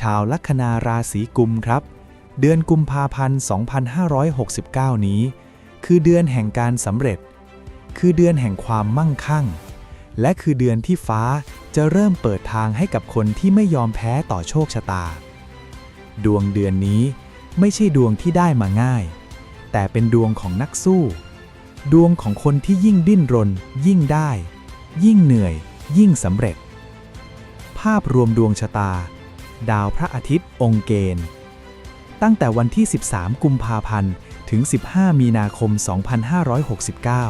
ชาวลัคนาราศีกุมครับ เดือนกุมภาพันธ์ 2569 นี้ คือเดือนแห่งการสำเร็จ คือเดือนแห่งความมั่งคั่ง และคือเดือนที่ฟ้าจะเริ่มเปิดทางให้กับคนที่ไม่ยอมแพ้ต่อโชคชะตา ดวงเดือนนี้ไม่ใช่ดวงที่ได้มาง่าย แต่เป็นดวงของนักสู้ ดวงของคนที่ยิ่งดิ้นรน ยิ่งได้ ยิ่งเหนื่อย ยิ่งสำเร็จ ภาพรวมดวงชะตา ดาวพระอาทิตย์องค์เกณฑ์ตั้งแต่วันที่ 13 กุมภาพันธ์ ถึง 15 มีนาคม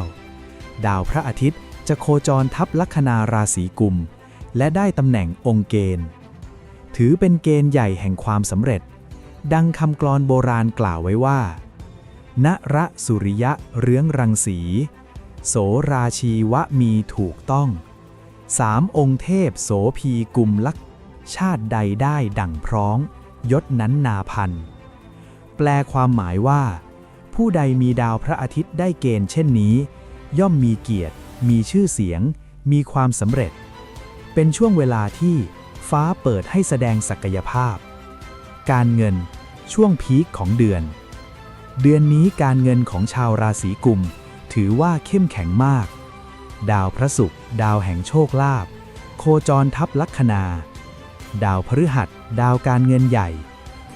2569 ดาวพระอาทิตย์จะโคจรทับลัคนาราศีกุม และได้ตำแหน่งองค์เกณฑ์ ถือเป็นเกณฑ์ใหญ่แห่งความสำเร็จ ดังคำกลอนโบราณกล่าวไว้ว่า ณระสุริยะเรื้องรังสี โสราชีวะมีถูกต้องสามองค์เทพโสพีกุมลัก ชาติใดได้ดั่งพร้อง ยศนั้นนาพัน แปลความหมายว่า ผู้ใดมีดาวพระอาทิตย์ได้เกณฑ์เช่นนี้ ย่อมมีเกียรติ มีชื่อเสียง มีความสำเร็จ เป็นช่วงเวลาที่ฟ้าเปิดให้แสดงศักยภาพ การเงินช่วงพีคของเดือน เดือนนี้การเงินของชาวราศีกุม ถือว่าเข้มแข็งมาก ดาวพระศุกร์ดาวแห่งโชคลาภโคจรทับลัคนา ดาวพฤหัส ดาวการเงินใหญ่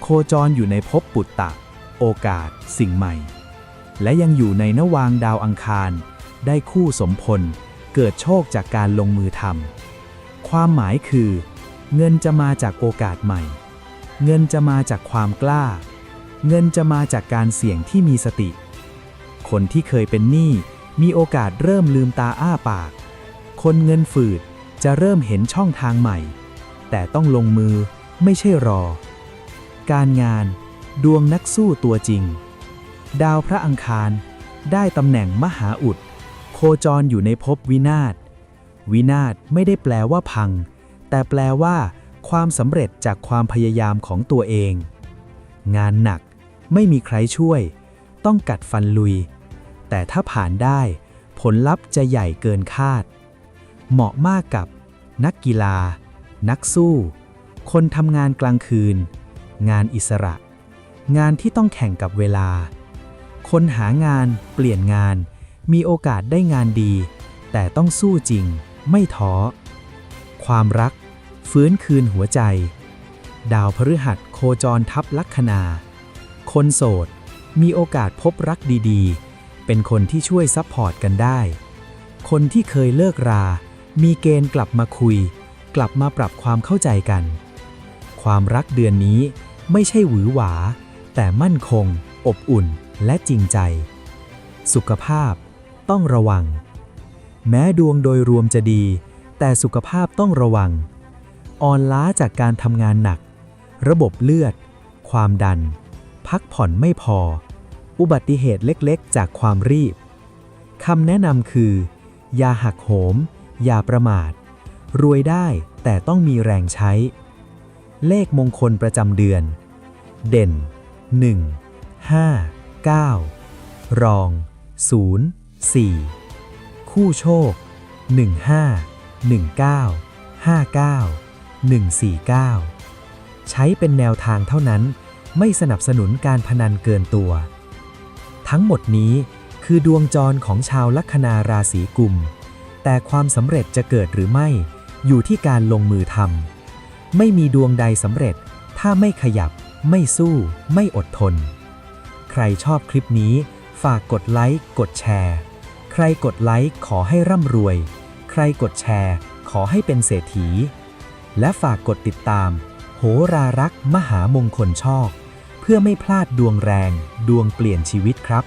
โคจรอยู่ในภพปุตตะ โอกาส สิ่งใหม่ และยังอยู่ในนวางดาวอังคาร ได้คู่สมพล เกิดโชคจากการลงมือทำความหมายคือ เงินจะมาจากโอกาสใหม่ เงินจะมาจากความกล้า เงินจะมาจากการเสี่ยงที่มีสติ คนที่เคยเป็นหนี้มีโอกาสเริ่มลืมตาอ้าปาก คนเงินฝืดจะเริ่มเห็นช่องทางใหม่ แต่ต้องลงมือไม่ใช่รอ การงาน ดวงนักสู้ตัวจริง ดาวพระอังคาร ได้ตำแหน่งมหาอุด โคจรอยู่ในภพวินาศ วินาศไม่ได้แปลว่าพัง แต่แปลว่า ความสำเร็จจากความพยายามของตัวเอง งานหนักไม่มีใครช่วย ต้องกัดฟันลุย แต่ถ้าผ่านได้ ผลลัพธ์จะใหญ่เกินคาด เหมาะมากกับนักกีฬา นักสู้ คนทำงานกลางคืน งานอิสระ งานที่ต้องแข่งกับเวลา คนหางาน เปลี่ยนงาน มีโอกาสได้งานดี แต่ต้องสู้จริง ไม่ท้อ ความรัก ฟื้นคืนหัวใจ ดาวพฤหัสโคจรทับลัคนา คนโสด มีโอกาสพบรักดีๆ เป็นคนที่ช่วยซัพพอร์ตกันได้ คนที่เคยเลิกรา มีเกณฑ์กลับมาคุย กลับมาปรับความเข้าใจกัน ความรักเดือนนี้ไม่ใช่หวือหวา แต่มั่นคง อบอุ่นและจริงใจ สุขภาพต้องระวัง แม้ดวงโดยรวมจะดี แต่สุขภาพต้องระวัง อ่อนล้าจากการทำงานหนัก ระบบเลือด ความดัน พักผ่อนไม่พอ อุบัติเหตุเล็กๆ จากความรีบคำแนะนำคือ อย่าหักโหม อย่าประมาท รวยได้แต่ต้องมีแรงใช้ เลขมงคลประจำเดือน เด่น 1 5 9 รอง 0 4 คู่โชค 15 19 59 149 ใช้เป็นแนวทางเท่านั้น ไม่สนับสนุนการพนันเกินตัว ทั้งหมดนี้คือดวงจรของชาวลัคนาราศีกุม แต่ความสำเร็จจะเกิดหรือไม่ อยู่ที่การลงมือทำไม่มีดวงใดสำเร็จ ถ้าไม่ขยับ ไม่สู้ ไม่อดทน ใครชอบคลิปนี้ ฝากกดไลค์ กดแชร์ ใครกดไลค์ขอให้ร่ำรวย ใครกดแชร์ ขอให้เป็นเศรษฐี และฝากกดติดตาม โหรารักษ์มหามงคลชอก เพื่อไม่พลาดดวงแรง ดวงเปลี่ยนชีวิตครับ